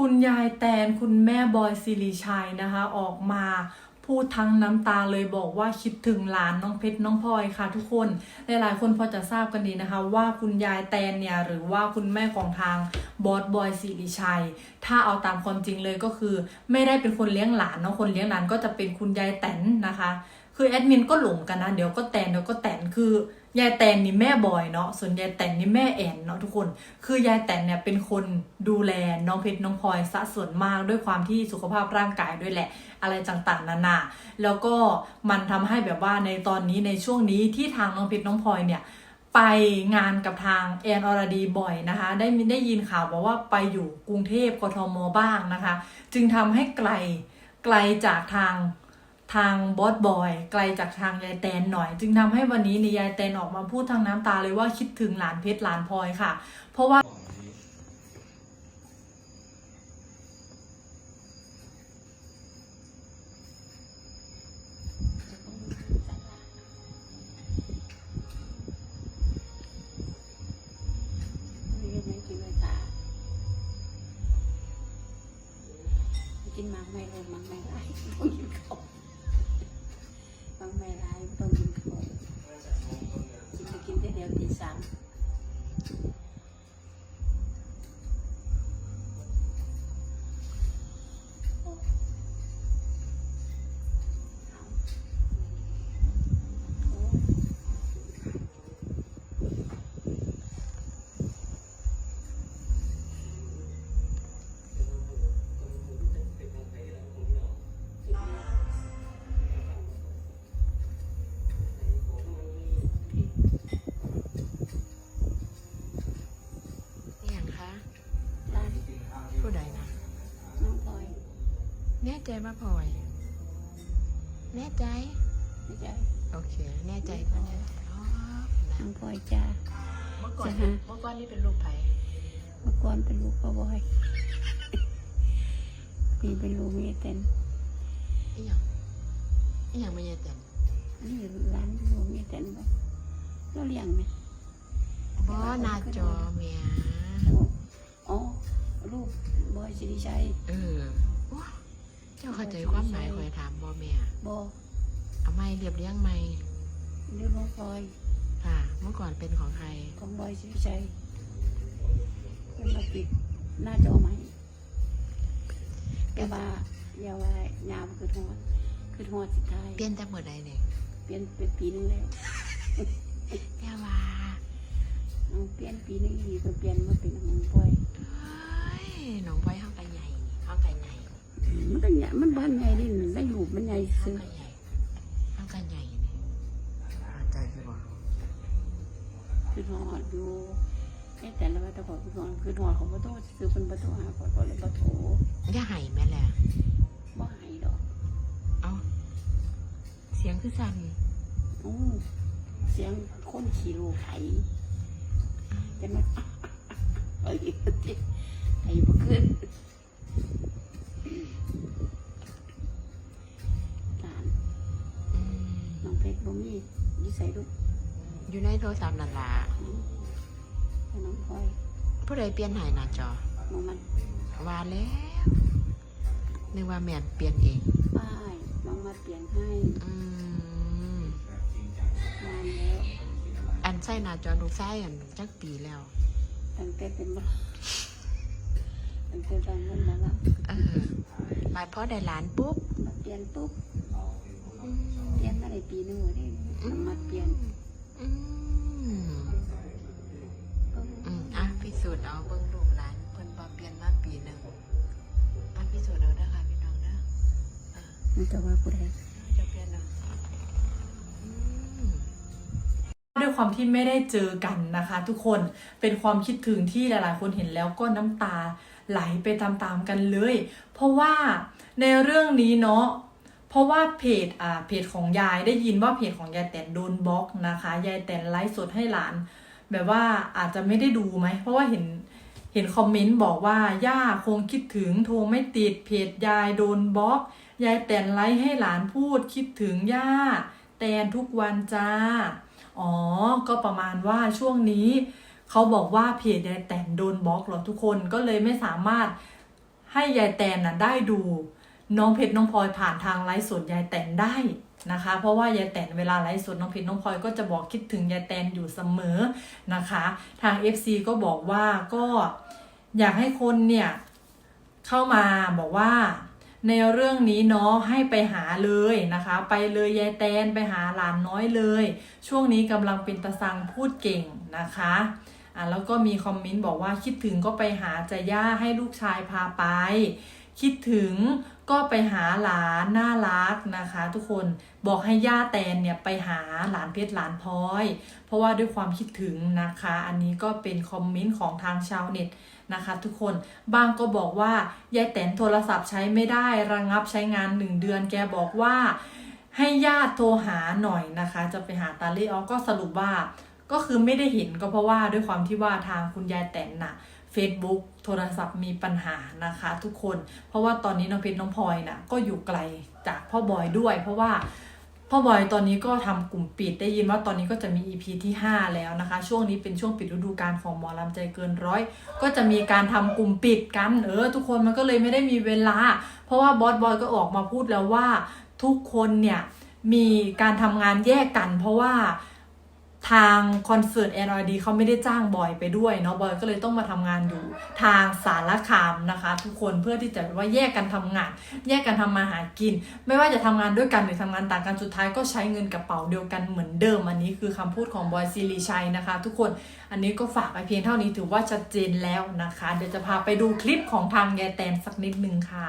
คุณยายแตนคุณแม่บอยสิริชัยนะคะ ออกมาพูดทั้งน้ำตาเลยบอกว่าคิดถึงหลานน้องเพชรน้องพลอยค่ะ ทุกคนหลายๆคนพอจะทราบกันดีนะคะ ว่าคุณยายแตนเนี่ยหรือว่าคุณแม่ของทางบอสบอยสิริชัย ถ้าเอาตามความจริงเลยก็คือ ไม่ได้เป็นคนเลี้ยงหลานเนาะคนเลี้ยงหลานก็จะเป็นคุณยายแตนนะคะ คือแอดมินก็หลงกันนะเดี๋ยวก็แตนเดี๋ยวก็แตนคือ ยายแตนนี่แม่บอยเนาะส่วนยายแตนนี่แม่แอนเนาะทุกคน คือยายแตนเนี่ยเป็นคนดูแลน้องเพชรน้องพลอยซะส่วนมากด้วยความที่สุขภาพร่างกายด้วยแหละ อะไรต่างๆนานาแล้วก็มันทำให้แบบว่าในตอนนี้ในช่วงนี้ที่ทางน้องเพชรน้องพลอยเนี่ยไปงานกับทางแอนอรดีบ่อยนะคะ ได้ได้ยินข่าวบอกว่าไปอยู่กรุงเทพกทมบ้างนะคะ จึงทำให้ไกลไกลจากทาง ทางบอสบอยไกลจากทางยายแตนหน่อย จึงทำให้วันนี้นียายแตนออกมาพูดทางน้ำตาเลยว่าคิดถึงหลานเพชรหลานพลอยค่ะ เพราะว่าไม่ได้กินเลยตากินหมักไม่ลยหมักไม่ไรต้องกินข้าว หมักไม่ไรต้องกินข้าวกินจะกินได้เดียวตีสาม ใจว่าพลอย แน่ใจ ไม่ใช่โอเค แน่ใจก็แน่ใจอ๋อนะน้องพลอยจ้า เมื่อก่อนจ้ะฮะ เมื่อก่อนนี่เป็นลูกไผ่เมื่อก่อนเป็นลูกพ่อบอยพี่เป็นลูกเมียเต็นอีหยังอีหยังไม่ยายแต่นนี่ร้านลูกเมียเต็นบ่เราเลี้ยงไหมบอหนาจอเมียอ๋อลูกบอยสิริชัย เออว้าเจ้าเข้าใจความหมายคอยถามบอเมียบอเอาไม่เรียบเรียงไม่เรื่องน้องพลอยค่ะ เมื่อก่อนเป็นของใครของบอยสิริชัยเพิ่นมาปิดหน้าจอใหม่อย่าว่าอย่าว่ายามคือทอดคือทอดสุดท้ายเปลี่ยนแต่เมื่อใดเนี่ยเปลี่ยนเป็นปีนึงแล้วแค่ว่าเอาเปลี่ยนปีนึงอีกก็เปลี่ยนมาเป็น กมันใหญ่ห้องซื้อไก่ใหญ่ห้องไก่ใหญ่นี่เข้าใจใช่ปะคือทอดอยู่ไอ้แต่ละว่าแตะขอคือทอดคือทอดของประตูซื้อเป็นประตูหาขอขอเลยประตูอย่าไห้แม่แหละบ่ใหายดอก เอาเสียงคือสั่นโอ้เสียงคนขี่ลูกไถแต่มันไอ้ที่ไอ้บ่ขึ้น เพชรบ่มีอยู่ใส่ลูกอยู่ในโทรศัพท์นั่นล่ะให้น้องพลอยผู้ใดเปลี่ยนใหายหน้าจอมองมันว่าแล้วนึกว่าแม่นเปลี่ยนเอง ป้ายน้องมาเปลี่ยนให้อืมนานแล้วอันใส่หน้าจอลูกไส้อันจักปีแล้ว ตั้งแต่เป็นบ่ตั้งแต่ตอนนั้นแล้วล่ะเออมาพอได้หลานปุ๊บมาเปลี่ยนปุ๊บ ไรปีหนึงวะนี่น้องมาเปลี่ยนอืมเอออืมอะพิสูจน์เอาเบิ่งลูกหลานเพิ่นบ่เปลี่ยนมาปีหนึงอะพิสูจน์เอาเด้อค่ะพี่น้องเด้อเออมันจะว่าผู้ใดจะเปลี่ยนเอาอืม ด้วยความที่ไม่ได้เจอกันนะคะ ทุกคนเป็นความคิดถึงที่หลาย ๆ คนเห็นแล้วก็น้ำตาไหลไปตาม ๆ กันเลย เพราะว่าในเรื่องนี้เนาะ เพราะว่าเพจอ่าเพจของยายได้ยินว่าเพจของยายแตนโดนบล็อกนะคะยายแตนไลฟ์สดให้หลาน แบบว่าอาจจะไม่ได้ดูไหมเพราะว่าเห็นเห็นคอมเมนต์บอกว่าย่าคงคิดถึงโทรไม่ติดเพจยายโดนบล็อกยายแตนไลฟ์ให้หลานพูดคิดถึงย่า แตนทุกวันจ้าอ๋อ ก็ประมาณว่าช่วงนี้ เขาบอกว่าเพจยายแตนโดนบล็อกเหรอทุกคนก็เลยไม่สามารถให้ยายแตนน่ะได้ดู น้องเพชรน้องพลอยผ่านทางไลฟ์สดยายแตนได้นะคะ เพราะว่ายายแตนเวลาไลฟ์สดน้องเพชรน้องพลอยก็จะบอกคิดถึงยายแตนอยู่เสมอนะคะ ทาง FC ก็บอกว่าก็อยากให้คนเนี่ยเข้ามาบอกว่าในเรื่องนี้เนาะให้ไปหาเลยนะคะ ไปเลยยายแตนไปหาหลานน้อยเลย ช่วงนี้กำลังเป็นตะสังพูดเก่งนะคะอะแล้วก็มีคอมเมนต์บอกว่าคิดถึงก็ไปหาจะย่าให้ลูกชายพาไป คิดถึงก็ไปหาหลานน่ารักนะคะ ทุกคนบอกให้ย่าแตนเนี่ยไปหาหลานเพชรหลานพลอย เพราะว่าด้วยความคิดถึงนะคะ อันนี้ก็เป็นคอมเมนต์ของทางชาวเน็ตนะคะ ทุกคนบางก็บอกว่ายายแตนโทรศัพท์ใช้ไม่ได้ระงับใช้งานหนึ่งเดือนแกบอกว่า ให้ญาติโทรหาหน่อยนะคะ จะไปหาตาเล่ออก็สรุปว่าก็คือไม่ได้เห็นก็เพราะว่าด้วยความที่ว่าทางคุณยายแตนน่ะ Facebook โทรศัพท์มีปัญหานะคะทุกคน เพราะว่าตอนนี้น้องเพชรน้องพลอยน่ะก็อยู่ไกลจากพ่อบอยด้วย เพราะว่าพ่อบอยตอนนี้ก็ทำกลุ่มปิดได้ยินว่าตอนนี้ก็จะมี EP ที่ 5 แล้วนะคะ ช่วงนี้เป็นช่วงปิดฤดูกาลของหมอลำใจเกินร้อย ก็จะมีการทำกลุ่มปิดกันเออทุกคนมันก็เลยไม่ได้มีเวลา เพราะว่าบอสบอยก็ออกมาพูดแล้วว่าทุกคนเนี่ยมีการทำงานแยกกัน เพราะว่า ทางคอนเสิร์ต NRD เขาไม่ได้จ้างบอยไปด้วยเนาะบอยก็เลยต้องมาทำงานอยู่ทางสารคามนะคะ ทุกคนเพื่อที่จะว่าแยกกันทำงาน แยกกันทำมาหากิน ไม่ว่าจะทำงานด้วยกันหรือทำงานต่างกันสุดท้ายก็ใช้เงินกระเป๋าเดียวกันเหมือนเดิม อันนี้คือคำพูดของบอยซิริชัยนะคะ ทุกคนอันนี้ก็ฝากไปเพียงเท่านี้ถือว่าชัดเจนแล้วนะคะ เดี๋ยวจะพาไปดูคลิปของทางยายแตนสักนิดนึงค่ะ